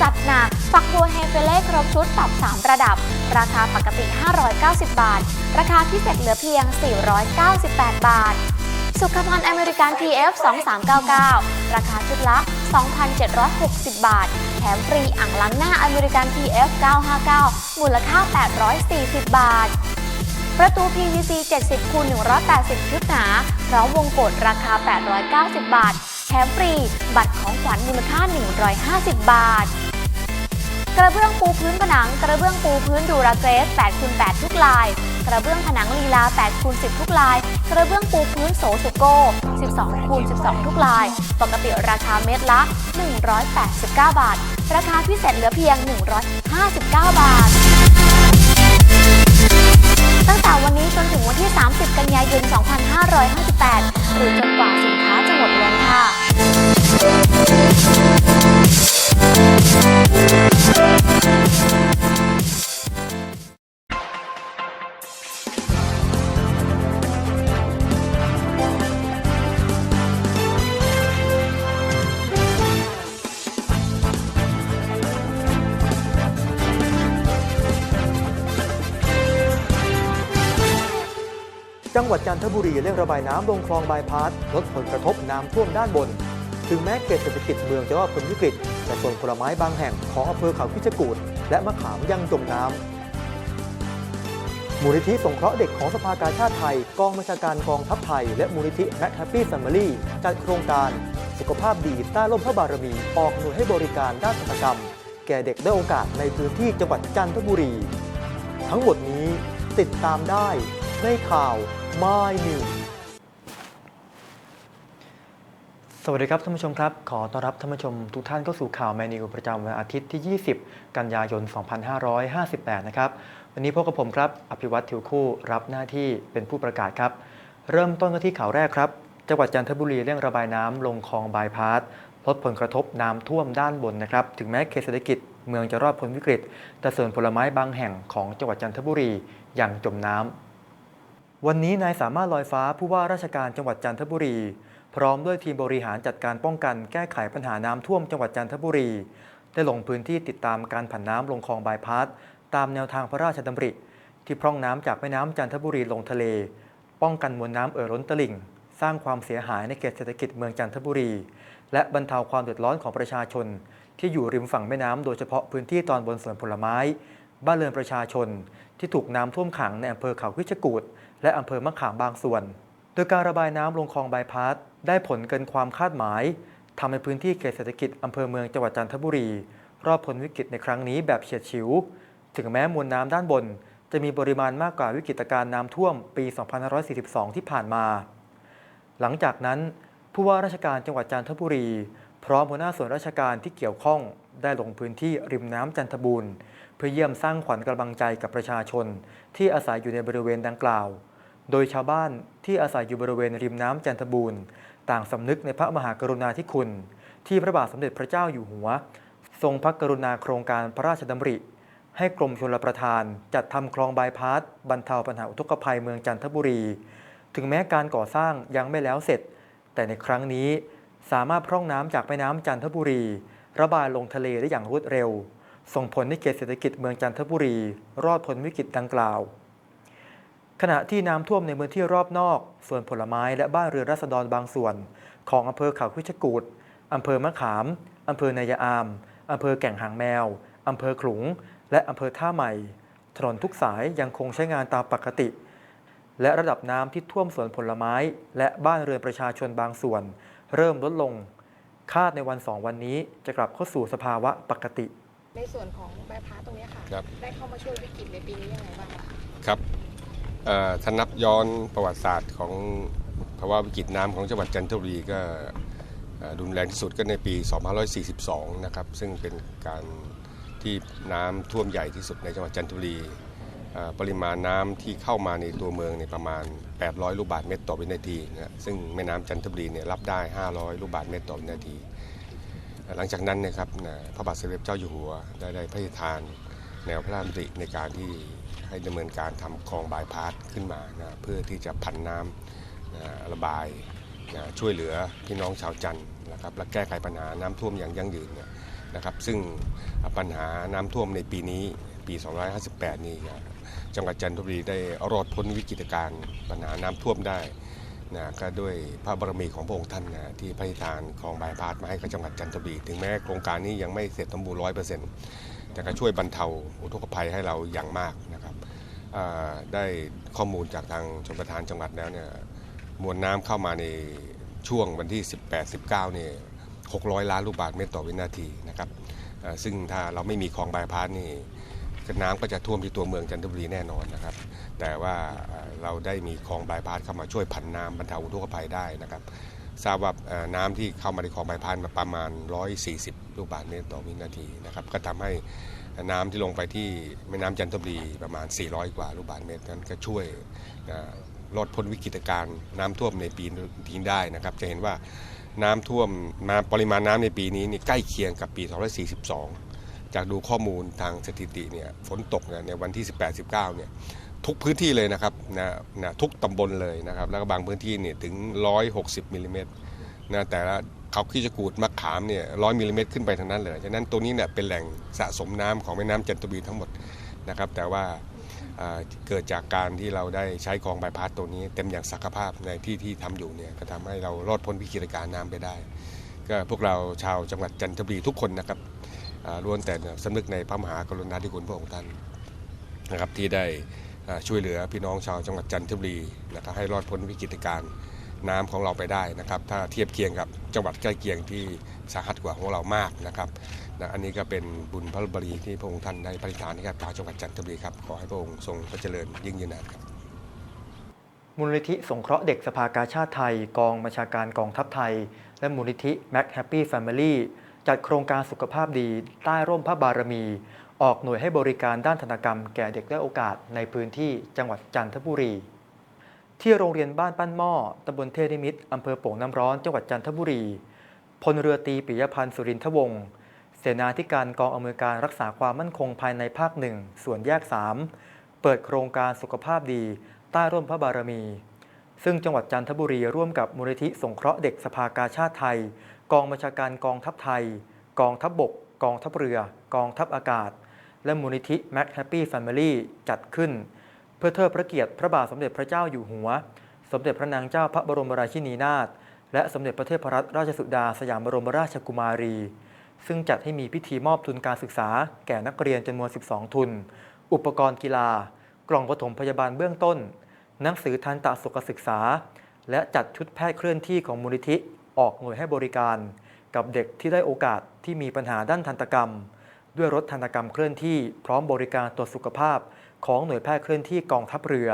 จัดหนักฝักบัวเฮเฟเล่ครบชุดปรับ 3 ระดับ ราคาปกติ 590 บาท ราคาพิเศษเหลือเพียง 498 บาท สุขภัณฑ์อเมริกัน TF 2399 ราคาชุดละ 2,760 บาท แถมฟรีอ่างล้างหน้าอเมริกัน TF 959 มูลค่า 840 บาท ประตู PVC 70คูณ180 ชุดหนา พร้อมวงกดราคา 890 บาท แถมฟรี บัตรของขวัญมูลค่า 150 บาท กระเบื้องปูพื้นผนัง กระเบื้องปูพื้นดูราเกรส8คูณ8ทุกลาย กระเบื้องผนังลีลา8คูณ10 ทุกลาย กระเบื้องปูพื้นโสสุโก้ 12คูณ12 ทุกลาย ปกติราคาเม็ดละ 189 บาท ราคาพิเศษเหลือเพียง 159 บาท ตั้งแต่วันนี้จนถึงวันที่ 30 กันยายน 2558 หรือจนกว่าสินค้าจะหมดลงค่ะ จังหวัดจันทบุรีเร่งระบายน้ำลงคลองบายพาสลดผลกระทบน้ำท่วมด้านบน ถึงแม้เขตเศรษฐกิจเมืองจะว่าพ้นวิกฤตแต่ส่วนผลไม้บางแห่งของอำเภอเขาพิจกูดและมะขามยังจมน้ำมูลนิธิสงเคราะห์เด็กของสภากาชาติไทย กองบัญชาการกองทัพไทย และมูลนิธิแมคแฮปปี้แฟมิลี่จัดโครงการ สุขภาพดีใต้ร่มพระบารมี ออกหน่วยให้บริการด้านศัลยกรรม แก่เด็กได้โอกาสในพื้นที่จังหวัดจันทบุรี ทั้งหมดนี้ติดตามได้ในข่าว My News สวัสดีครับท่านผู้ชมครับ ขอต้อนรับท่านผู้ชมทุกท่านเข้าสู่ข่าว My News ประจำวันอาทิตย์ที่ 20 กันยายน 2558 นะครับ วันนี้พบกับผมครับ อภิวัตทิวคู่รับหน้าที่เป็นผู้ประกาศครับ เริ่มต้นกันที่ข่าวแรกครับ จังหวัดจันทบุรีเร่งระบายน้ำลงคลองบายพาสลดผลกระทบน้ำท่วมด้านบนนะครับ ถึงแม้เขตเศรษฐกิจเมืองจะรอดพ้นวิกฤต แต่ส่วนผลไม้บางแห่งของจังหวัดจันทบุรียังจมน้ำ วันนี้นายสามารถลอยฟ้าผู้ว่าราชการจังหวัดจันทบุรี พร้อมด้วยทีมบริหารจัดการป้องกันแก้ไขปัญหาน้ำท่วมจังหวัดจันทบุรี ได้ลงพื้นที่ติดตามการผันน้ำลงคลองบายพาสตามแนวทางพระราชดำริ ที่พร่องน้ำจากแม่น้ำจันทบุรีลงทะเล ป้องกันมวลน้ำเอ่อล้นตลิ่ง สร้างความเสียหายในเขตเศรษฐกิจเมืองจันทบุรี และบรรเทาความเดือดร้อนของประชาชน ที่อยู่ริมฝั่งแม่น้ำโดยเฉพาะพื้นที่ตอนบนสวนผลไม้ บ้านเรือนประชาชน ที่ถูกน้ำท่วมขังในอำเภอเขาพิชกูด และอำเภอมะขามบางส่วน โดยการระบายน้ำลงคลองบายพาสได้ผลเกินความคาดหมายทำให้พื้นที่เขตเศรษฐกิจอำเภอเมืองจังหวัดจันทบุรี รอดพ้นวิกฤตในครั้งนี้แบบเฉียดฉิว ถึงแม้มวลน้ำด้านบน จะมีปริมาณมากกว่าวิกฤตการณ์น้ำท่วมปี 2542 ที่ผ่านมา หลังจากนั้น ผู้ว่าราชการจังหวัดจันทบุรี พร้อมหัวหน้าส่วนราชการที่เกี่ยวข้องได้ลงพื้นที่ริมน้ำจันทบูรณ์ เพื่อเยี่ยมสร้างขวัญกำลังใจกับประชาชน ที่อาศัยอยู่ในบริเวณดังกล่าว โดยชาวบ้านที่อาศัยอยู่บริเวณริมน้ำจันทบูรณ์ต่างสำนึกในพระมหากรุณาธิคุณ ที่พระบาทสมเด็จพระเจ้าอยู่หัว ทรงพระกรุณาโครงการพระราชดำริ ให้กรมชลประทาน จัดทำคลองบายพาสบรรเทาปัญหาอุทกภัยเมืองจันทบุรี ถึงแม้การก่อสร้างยังไม่แล้วเสร็จ แต่ในครั้งนี้สามารถพร่องน้ำจากแม่น้ำจันทบุรี ระบายลงทะเลได้อย่างรวดเร็ว ส่งผลให้เขตเศรษฐกิจเมืองจันทบุรี รอดพ้นวิกฤตดังกล่าว ขณะที่น้ำท่วมในพื้นที่รอบนอก ส่วนผลไม้และบ้านเรือนราษฎรบางส่วน ของอำเภอเขาพิชกูดอำเภอมะขามอำเภอนายาอามอำเภอแก่งหางแมวอำเภอขลุง และอำเภอท่าใหม่ ถนนทุกสายยังคงใช้งานตามปกติ และระดับน้ำที่ท่วมสวนผลไม้ และบ้านเรือนประชาชนบางส่วน เริ่มลดลง คาดในวันสองวันนี้จะกลับเข้าสู่สภาวะปกติ ในส่วนของใบพัดตรงเนี้ยค่ะ ครับ ได้เข้ามาช่วยวิกฤตในปีนี้ยังไงบ้างคะ ครับเอ่อ ถ้านับย้อนประวัติศาสตร์ของภาวะวิกฤตน้ำของจังหวัดจันทบุรีก็รุนแรงที่สุดก็ในปี 2542 นะครับ ซึ่งเป็นการที่น้ำท่วมใหญ่ที่สุดในจังหวัดจันทบุรีปริมาณน้ำที่เข้ามาในตัวเมืองในประมาณ 800 ลูกบาศก์เมตรต่อวินาทีนะซึ่งแม่น้ำจันทบุรีเนี่ยรับได้ 500 ลูกบาศก์เมตรต่อวินาที หลังจากนั้นนะครับพระบาทสมเด็จเจ้าอยู่หัวได้ได้พระราชทาน แนวพระราชดำริในการที่ ให้ดำเนินการทำคลองบายพาสขึ้นมานะเพื่อที่จะผันน้ำนะระบายนะช่วยเหลือพี่น้องชาวจันทร์นะครับและแก้ไขปัญหาน้ำท่วมอย่างยั่งยืนเนี่ยนะครับ ซึ่งปัญหาน้ำท่วมในปีนี้ปี 258 นี่นะจังหวัดจันทบุรีได้รอดพ้นวิกฤตการณ์ปัญหาน้ำท่วมได้นะก็ด้วยพระบารมีของพระองค์ท่านนะที่พระราชทานคลองบายพาสมาให้กับจังหวัดจันทบุรี ถึงแม้โครงการนี้ยังไม่เสร็จสมบูรณ์ร้อยเปอร์เซ็นต์ แต่ก็ช่วยบรรเทาอุทกภัยให้เราอย่างมากนะครับได้ข้อมูลจากทางชมประทานจังหวัดแล้วเนี่ยมวลน้ำเข้ามาในช่วงวันที่ 18 19เนี่ย600 ล้านลูกบาศก์เมตรต่อวินาทีนะครับซึ่งถ้าเราไม่มีคลองบายพาสนี่น้ำก็จะท่วมที่ตัวเมืองจันทบุรีแน่นอนนะครับ แต่ว่าเอ่อเราได้มีคลองบายพาสเข้ามาช่วยผันน้ำบรรเทาอุทกภัยได้นะครับ ทราบว่าน้ำที่เข้ามาในคลองบายพาสมาประมาณ 140 ลูกบาศก์เมตรต่อวินาทีนะครับก็ทำให้น้ำที่ลงไปที่แม่น้ำจันทบุรีประมาณ 400 กว่าลูกบาศก์เมตรนั้นก็ช่วยลดพ้นวิกฤตการณ์น้ำท่วมในปีนี้ได้นะครับจะเห็นว่าน้ำท่วมมาปริมาณน้ำในปีนี้นี่ใกล้เคียงกับปี 242 จากดูข้อมูลทางสถิติเนี่ยฝนตกเนี่ยในวันที่ 18-19 เนี่ย ทุกพื้นที่เลยนะครับนะนะทุกตำบลเลยนะครับ แล้วก็บางพื้นที่เนี่ยถึง 160มิลลิเมตรนะแต่ละเขาขี้จะกูดมะขามเนี่ยร้อยมิลลิเมตรขึ้นไปทั้งนั้นเลยฉะนั้นตรงนี้เนี่ยเป็นแหล่งสะสมน้ำของแม่น้ำจันทบุรีทั้งหมดนะครับ แต่ว่าเกิดจากการที่เราได้ใช้คลองบายพาสตัวนี้ เต็มอย่างศักยภาพในที่ที่ทำอยู่เนี่ยก็ทำให้เรารอดพ้นวิกฤตการณ์น้ำไปได้ ก็พวกเราชาวจังหวัดจันทบุรีทุกคนนะครับอ่าล้วนแต่สำนึกในพระมหากรุณาธิคุณพระองค์ท่านนะครับที่ได้ ช่วยเหลือพี่น้องชาวจังหวัดจันทบุรีนะครับให้รอดพ้นวิกฤตการณ์น้ำของเราไปได้นะครับ ถ้าเทียบเคียงกับจังหวัดใกล้เคียงที่สาหัสกว่าของเรามากนะครับนะอันนี้ก็เป็นบุญพระบารีที่พระองค์ท่านได้ประทานให้กับชาวจังหวัดจันทบุรีครับขอให้พระองค์ทรงพระเจริญยิ่งยืนนานครับมูลนิธิสงเคราะห์เด็กสภากาชาติไทย กองบัญชาการกองทัพไทย และมูลนิธิ Mac Happy Family จัดโครงการสุขภาพดีใต้ร่มพระบารมี ออกหน่วยให้บริการด้านธนกรรมแก่เด็กได้โอกาสในพื้นที่จังหวัดจันทบุรี ที่โรงเรียนบ้านปั้นหม้อตำบลเทนิมิตรอำเภอโป่งน้ำร้อนจังหวัดจันทบุรี พลเรือตีปิยพันธ์สุรินทวงศ์เสนาธิการกองอำนวยการรักษาความมั่นคงภายในภาคหนึ่งส่วนแยก 3 เปิดโครงการสุขภาพดีใต้ร่มพระบารมี ซึ่งจังหวัดจันทบุรีร่วมกับมูลนิธิสงเคราะห์เด็กสภากาชาติไทย กองบัญชาการกองทัพไทย กองทัพบบก กองทัพเรือ กองทัพอากาศ และมูลนิธิ Mac Happy Family จัดขึ้น เพื่อเทิดพระเกียรติพระบาทสมเด็จพระเจ้าอยู่หัว สมเด็จพระนางเจ้าพระบรมราชินีนาถและสมเด็จพระเทพรัตนราชสุดาสยามบรมราชกุมารี ซึ่งจัดให้มีพิธีมอบทุนการศึกษา แก่นักเรียนจำนวน 12 ทุน อุปกรณ์กีฬา กล่องปฐมพยาบาลเบื้องต้น หนังสือทันตสุขศึกษา และจัดชุดแพทย์เคลื่อนที่ของมูลนิธิออกหน่วยให้บริการ กับเด็กที่ได้โอกาสที่มีปัญหาด้านทันตกรรม ด้วยรถทันกรรมเคลื่อนที่พร้อมบริการตรวจสุขภาพของหน่วยแพทย์เคลื่อนที่กองทัพเรือ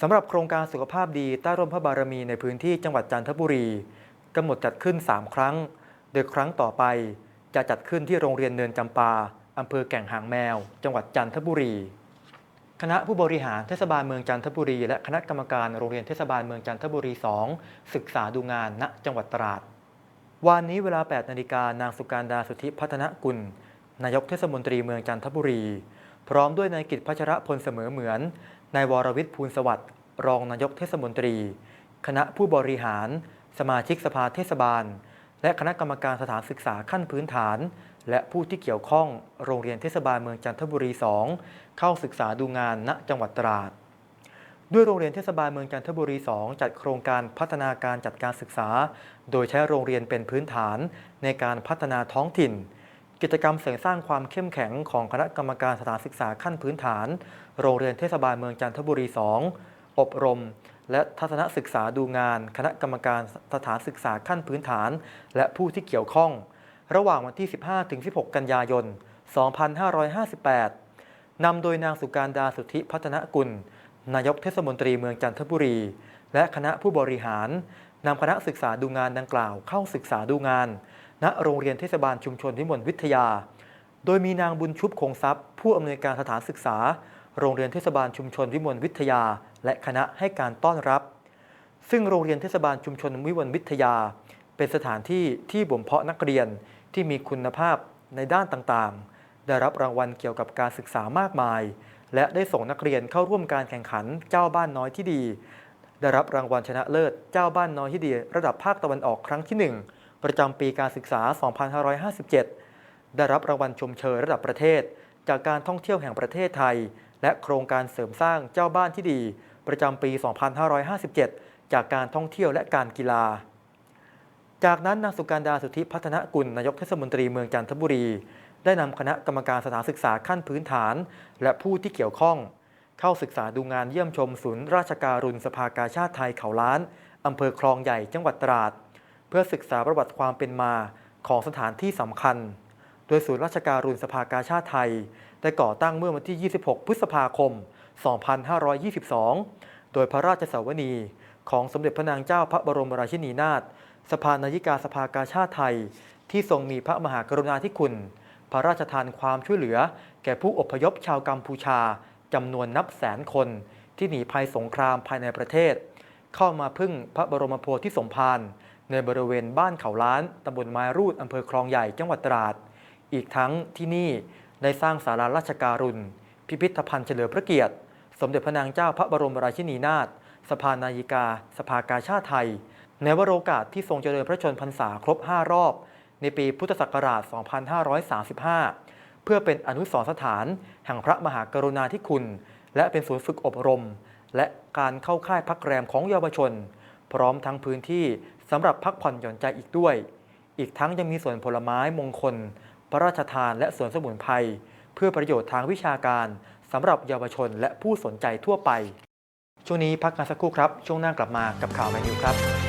สำหรับโครงการสุขภาพดีใต้ร่มพระบารมีในพื้นที่จังหวัดจันทบุรีกำหนดจัดขึ้น 3 ครั้ง โดยครั้งต่อไปจะจัดขึ้นที่โรงเรียนเนินจำปาอำเภอแก่งหางแมว จังหวัดจันทบุรี คณะผู้บริหารเทศบาลเมืองจันทบุรี และคณะกรรมการโรงเรียนเทศบาลเมืองจันทบุรี 2 ศึกษาดูงานณจังหวัดตราด วันนี้เวลา 8 นาฬิกานางสุการดาสุทธิพัฒนกุล นายกเทศมนตรีเมืองจันทบุรี พร้อมด้วยนายกิตพัชรพลเสมอเหมือน นายวรวิทย์ภูลสวัสดิ์ รองนายกเทศมนตรี คณะผู้บริหาร สมาชิกสภาเทศบาล และคณะกรรมการสถานศึกษาขั้นพื้นฐาน และผู้ที่เกี่ยวข้องโรงเรียนเทศบาลเมืองจันทบุรี 2 เข้าศึกษาดูงานณจังหวัดตราด ด้วยโรงเรียนเทศบาลเมืองจันทบุรี 2 จัดโครงการพัฒนาการจัดการศึกษา โดยใช้โรงเรียนเป็นพื้นฐานในการพัฒนาท้องถิ่น กิจกรรมเสริมสร้างความเข้มแข็งของคณะกรรมการสถานศึกษาขั้นพื้นฐาน โรงเรียนเทศบาลเมืองจันทบุรี 2 อบรม และทัศนศึกษาดูงาน คณะกรรมการสถานศึกษาขั้นพื้นฐาน และผู้ที่เกี่ยวข้อง ระหว่างวันที่ 15-16 กันยายน 2558นำโดยนางสุการดาสุทธิพัฒนกุล นายกเทศมนตรีเมืองจันทบุรี และคณะผู้บริหารนำคณะศึกษาดูงานดังกล่าวเข้าศึกษาดูงาน ณโรงเรียนเทศบาลชุมชนวิมลวิทยา โดยมีนางบุญชุบคงทรัพย์ ผู้อำนวยการสถานศึกษา โรงเรียนเทศบาลชุมชนวิมลวิทยา และคณะให้การต้อนรับ ซึ่งโรงเรียนเทศบาลชุมชนวิมลวิทยา เป็นสถานที่ที่บ่มเพาะนักเรียนที่มีคุณภาพในด้านต่างๆ ได้รับรางวัลเกี่ยวกับการศึกษามากมาย และได้ส่งนักเรียนเข้าร่วมการแข่งขันเจ้าบ้านน้อยที่ดี ได้รับรางวัลชนะเลิศเจ้าบ้านน้อยที่ดี ระดับภาคตะวันออกครั้งที่ 1 ประจำปีการศึกษา 2557 ได้รับรางวัลชมเชยระดับประเทศ จากการท่องเที่ยวแห่งประเทศไทย และโครงการเสริมสร้างเจ้าบ้านที่ดี ประจำปี 2557 จากการท่องเที่ยวและการกีฬา จากนั้นนางสุการดาสุทธิพัฒนกุลนายกเทศมนตรีเมืองจันทบุรี ได้นำคณะกรรมการสถานศึกษาขั้นพื้นฐาน และผู้ที่เกี่ยวข้อง เข้าศึกษาดูงานเยี่ยมชมศูนย์ราชการุณสภากาชาติไทยเขาล้านอำเภอคลองใหญ่จังหวัดตราด เพื่อศึกษาประวัติความเป็นมาของสถานที่สำคัญ โดยศูนย์ราชการุณสภากาชาติไทย ได้ก่อตั้งเมื่อวันที่ 26 พฤษภาคม 2522 โดยพระราชสวนีของสมเด็จพระนางเจ้าพระบรมราชินีนาถสภานายิกาสภากาชาติไทย ที่ทรงมีพระมหากรุณาธิคุณ พระราชทานความช่วยเหลือ แก่ผู้อพยพชาวกัมพูชาจำนวนนับแสนคน ที่หนีภัยสงครามภายในประเทศ เข้ามาพึ่งพระบรมโพธิสมภารในบริเวณบ้านเขาล้านตำบลไม้รูดอำเภอคลองใหญ่จังหวัดตราด อีกทั้งที่นี่ได้สร้างศาลาราชการุณ พิพิธภัณฑ์เฉลิมพระเกียรติ สมเด็จพระนางเจ้าพระบรมราชินีนาถสภานายิกา สภากาชาติไทย ในวโรกาสที่ทรงเจริญพระชนพรรษาครบ 5 รอบ ในปีพุทธศักราช 2535 เพื่อเป็นอนุสรสถาน แห่งพระมหากรุณาธิคุณ และเป็นศูนย์ฝึกอบรม และการเข้าค่ายพักแรมของเยาวชน พร้อมทั้งพื้นที่สำหรับพักผ่อนหย่อนใจอีกด้วย อีกทั้งยังมีสวนผลไม้มงคล พระราชทานและสวนสมุนไพรเพื่อประโยชน์ทางวิชาการสำหรับเยาวชนและผู้สนใจทั่วไป ช่วงนี้พักกันสักครู่ครับ ช่วงหน้ากลับมากับข่าวแมนยูครับ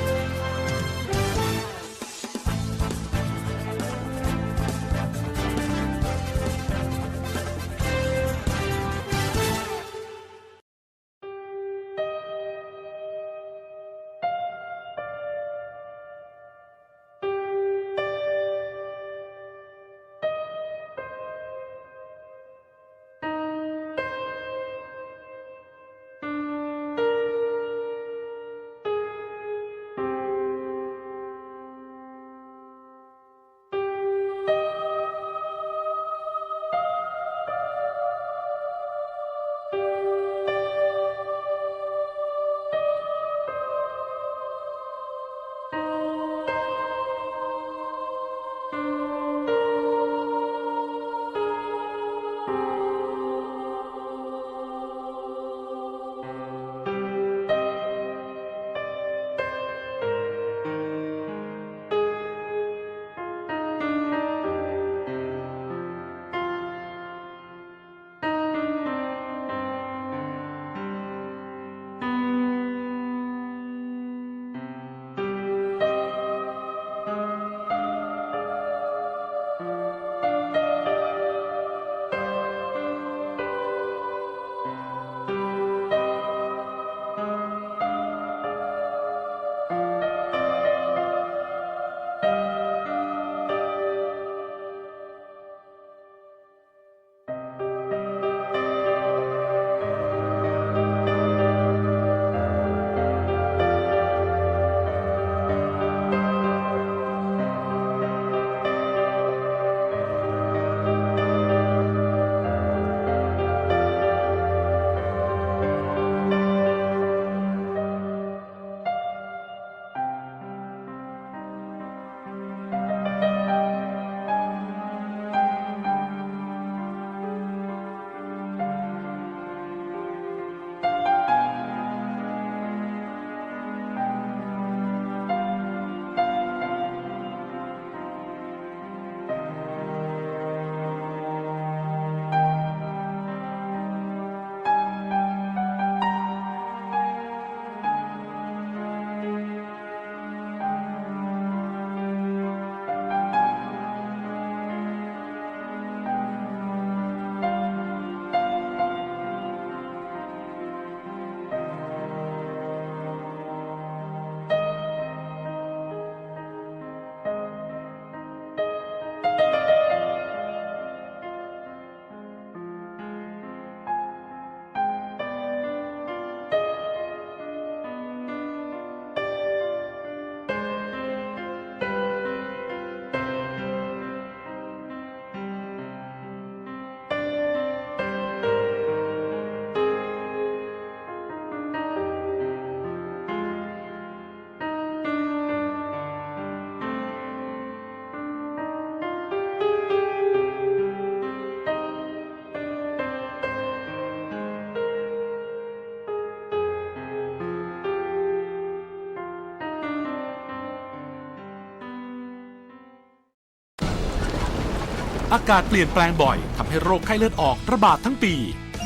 อากาศเปลี่ยนแปลงบ่อยทำให้โรคไข้เลือดออกระบาดทั้งปี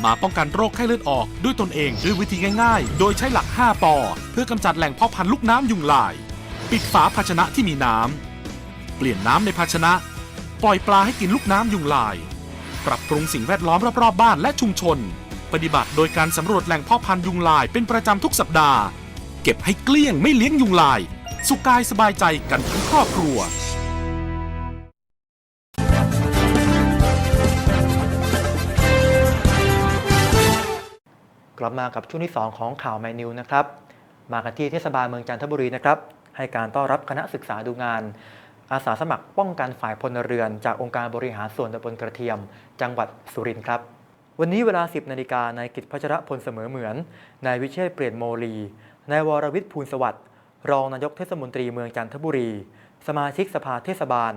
มาป้องกันโรคไข้เลือดออกด้วยตนเองด้วยวิธีง่ายๆ โดยใช้หลัก 5 ปอ เพื่อกำจัดแหล่งเพาะพันธุ์ลูกน้ำยุงลาย ปิดฝาภาชนะที่มีน้ำเปลี่ยนน้ำในภาชนะ ปล่อยปลาให้กินลูกน้ำยุงลาย ปรับปรุงสิ่งแวดล้อมรอบๆบ้านและชุมชน ปฏิบัติโดยการสำรวจแหล่งเพาะพันธุ์ยุงลายเป็นประจำทุกสัปดาห์ เก็บให้เกลี้ยงไม่เลี้ยงยุงลาย สุขกายสบายใจกันทั้งครอบครัว กลับมากับช่วงที่ 2 ของข่าวไมนิวนะครับ มากันที่เทศบาลเมืองจันทบุรีนะครับ ให้การต้อนรับคณะศึกษาดูงาน อาสาสมัครป้องกันฝ่ายพลเรือน จากองค์การบริหารส่วนตำบลกระเทียม จังหวัดสุรินทร์ครับ วันนี้เวลา 10นาฬิกานายกิตพัชรพลเสมอเหมือน นายวิเชษเปลี่ยนโมลีนายวรวิทย์ภูลสวัสดิ์รองนายกเทศมนตรีเมืองจันทบุรี สมาชิกสภาเทศบาล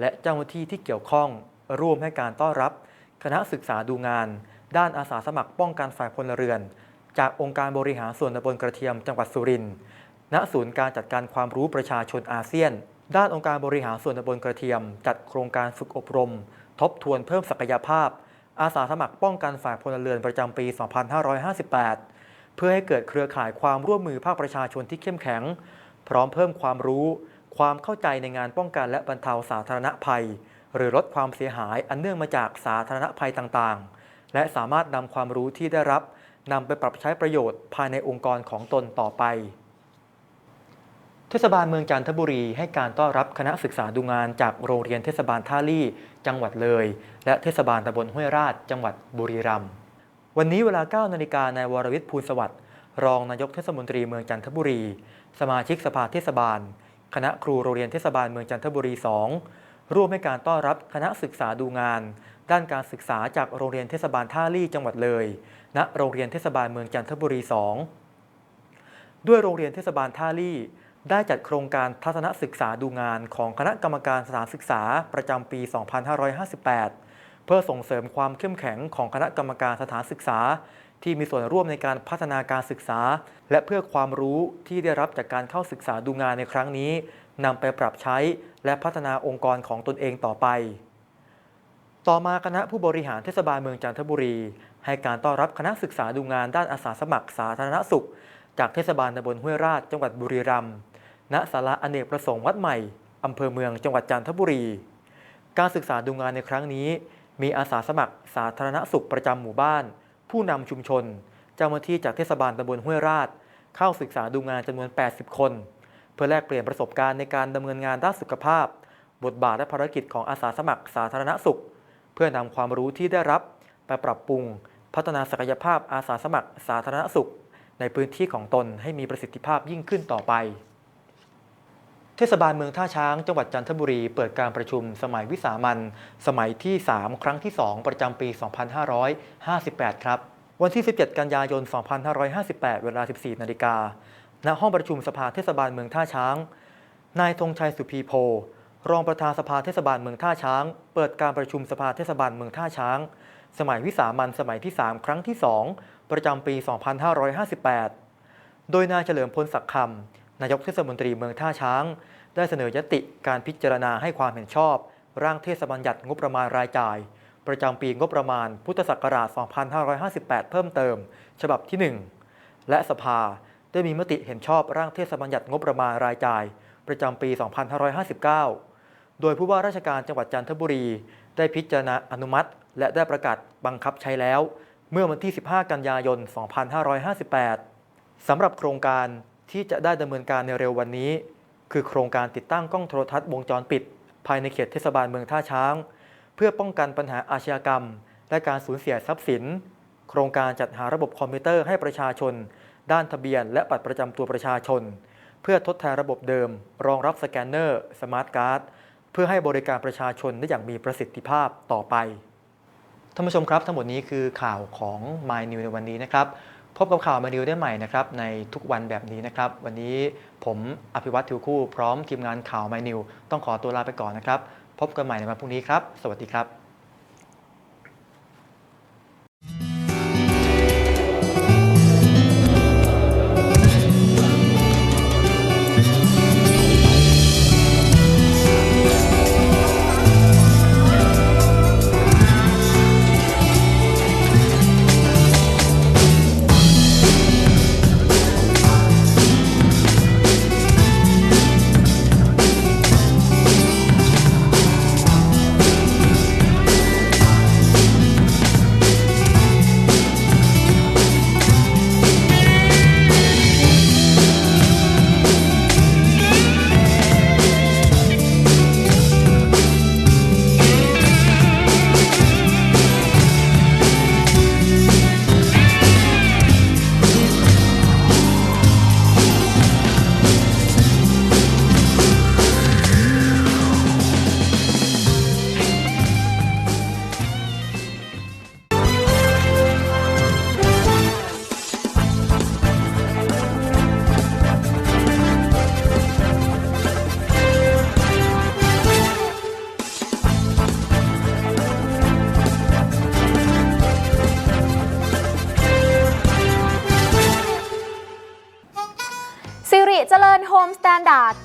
และเจ้าหน้าที่ที่เกี่ยวข้อง ร่วมให้การต้อนรับ คณะศึกษาดูงาน ด้านอาสาสมัครป้องกันฝ่ายพลเรือน จากองค์การบริหารส่วนตำบลกระเทียมจังหวัดสุรินทร์ณศูนย์การจัดการความรู้ประชาชนอาเซียน ด้านองค์การบริหารส่วนตำบลกระเทียม จัดโครงการฝึกอบรม ทบทวนเพิ่มศักยภาพ อาสาสมัครป้องกันฝ่ายพลเรือนประจำปี 2558 เพื่อให้เกิดเครือข่ายความร่วมมือภาคประชาชนที่เข้มแข็ง พร้อมเพิ่มความรู้ ความเข้าใจในงานป้องกันและบรรเทาสาธารณภัย หรือลดความเสียหายอันเนื่องมาจากสาธารณภัยต่างๆ และสามารถนำความรู้ที่ได้รับนำไปปรับใช้ประโยชน์ภายในองค์กรของตนต่อไป เทศบาลเมืองจันทบุรีให้การต้อนรับคณะศึกษาดูงานจากโรงเรียนเทศบาลท่าลี่จังหวัดเลย และเทศบาลตำบลห้วยราช จังหวัดบุรีรัมย์วันนี้เวลา9นาฬิกานายวรวิทย์ภูลสวัสดิ์รองนายกเทศมนตรีเมืองจันทบุรี สมาชิกสภาเทศบาล คณะครูโรงเรียนเทศบาลเมืองจันทบุรี 2 ร่วมให้การต้อนรับคณะศึกษาดูงาน ด้านการศึกษาจากโรงเรียนเทศบาลท่าลี่จังหวัดเลย ณ โรงเรียนเทศบาลเมืองจันทบุรี 2 ด้วยโรงเรียนเทศบาลท่าลี่ ได้จัดโครงการทัศนศึกษาดูงานของคณะกรรมการสถานศึกษาประจำปี 2558 เพื่อส่งเสริมความเข้มแข็งของคณะกรรมการสถานศึกษา ที่มีส่วนร่วมในการพัฒนาการศึกษา และเพื่อความรู้ที่ได้รับจากการเข้าศึกษาดูงานในครั้งนี้นำไปปรับใช้และพัฒนาองค์กรของตนเองต่อไป ต่อมาคณะผู้บริหารเทศบาลเมืองจันทบุรี ให้การต้อนรับคณะศึกษาดูงานด้านอาสาสมัครสาธารณสุข จากเทศบาลตำบลห้วยราชจังหวัดบุรีรัมย์ณศาลาอเนกประสงค์วัดใหม่อำเภอเมืองจังหวัดจันทบุรี การศึกษาดูงานในครั้งนี้ มีอาสาสมัครสาธารณสุขประจำหมู่บ้าน ผู้นำชุมชน เจ้าหน้าที่จากเทศบาลตำบลห้วยราช เข้าศึกษาดูงานจำนวน 80 คน เพื่อแลกเปลี่ยนประสบการณ์ในการดำเนินงานด้านสุขภาพ บทบาทและภารกิจของอาสาสมัครสาธารณสุข เพื่อนำความรู้ที่ได้รับไปปรับปรุง พัฒนาศักยภาพอาสาสมัครสาธารณสุข ในพื้นที่ของตนให้มีประสิทธิภาพยิ่งขึ้นต่อไป เทศบาลเมืองท่าช้าง จังหวัดจันทบุรี เปิดการประชุมสมัยวิสามันสมัยที่ 3 ครั้งที่ 2 ประจำปี 2558 ครับ วันที่ 17 กันยายน 2558 เวลา 14 นาฬิกาณห้องประชุมสภาเทศบาลเมืองท่าช้างนายธงชัยสุพีโพ รองประธานสภาเทศบาลเมืองท่าช้าง เปิดการประชุมสภาเทศบาลเมืองท่าช้าง สมัยวิสามันสมัยที่ 3 ครั้งที่ 2 ประจำปี 2558 โดยนายเฉลิมพลศักดิ์คำนายกเทศมนตรีเมืองท่าช้าง ได้เสนอยติการพิจารณาให้ความเห็นชอบ ร่างเทศบัญญัติงบประมาณรายจ่าย ประจำปีงบประมาณพุทธศักราช 2558 เพิ่มเติม ฉบับที่ 1 และสภาได้มีมติเห็นชอบร่างเทศบัญญัติงบประมาณรายจ่าย ประจำปี 2559 โดยผู้ว่าราชการจังหวัดจันทบุรี ได้พิจารณาอนุมัติ และได้ประกาศบังคับใช้แล้ว เมื่อวันที่ 15 กันยายน 2558 สำหรับโครงการที่จะได้ดำเนินการในเร็ววันนี้ คือโครงการติดตั้งกล้องโทรทัศน์วงจรปิด ภายในเขตเทศบาลเมืองท่าช้าง เพื่อป้องกันปัญหาอาชญากรรม และการสูญเสียทรัพย์สิน โครงการจัดหาระบบคอมพิวเตอร์ให้ประชาชน ด้านทะเบียน และบัตรประจำตัวประชาชน เพื่อทดแทนระบบเดิม รองรับสแกนเนอร์ สมาร์ทการ์ด เพื่อให้บริการประชาชนได้อย่างมีประสิทธิภาพต่อไป ท่านผู้ชมครับ ทั้งหมดนี้คือข่าวของ My New ในวันนี้นะครับ พบกับข่าว My New ได้ใหม่นะครับในทุกวันแบบนี้นะครับ วันนี้ผมอภิวัตทิวคู่ พร้อมทีมงานข่าว My New ต้องขอตัวลาไปก่อนนะครับ พบกันใหม่ในวันพรุ่งนี้ครับ สวัสดีครับ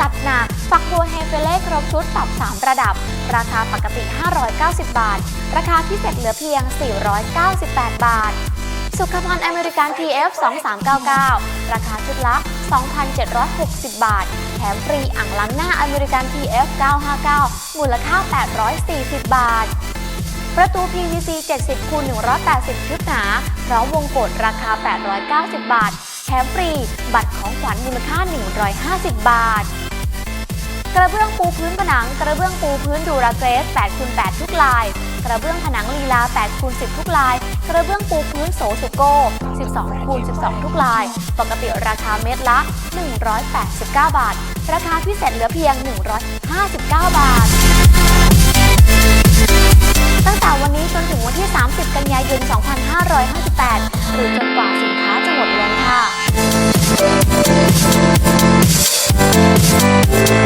จัดหนักฝักบัวเฮเฟเล่ครบชุดปรับ 3 ระดับ ราคาปกติ 590 บาท ราคาพิเศษเหลือเพียง 498 บาท สุขภัณฑ์อเมริกัน TF 2399 ราคาชุดละ 2,760 บาท แถมฟรีอ่างล้างหน้าอเมริกัน TF 959 มูลค่า 840 บาทประตู PVC 70คูณ180 ชุดหนาพร้อมวงกดราคา 890 บาท แถมฟรี บัตรของขวัญมูลค่า 150 บาท กระเบื้องปูพื้นผนัง กระเบื้องปูพื้นดูราเกรส8คูณ8ทุกลาย กระเบื้องผนังลีลา8คูณ10 ทุกลาย กระเบื้องปูพื้นโสสุโก12คูณ12 ทุกลาย ปกติราคาเม็ดละ 189 บาท ราคาพิเศษเหลือเพียง 159 บาท ตั้งแต่วันนี้จนถึงวันที่ 30 กันยายน 2558 หรือจนกว่าสินค้าจะหมดลงค่ะ Thank.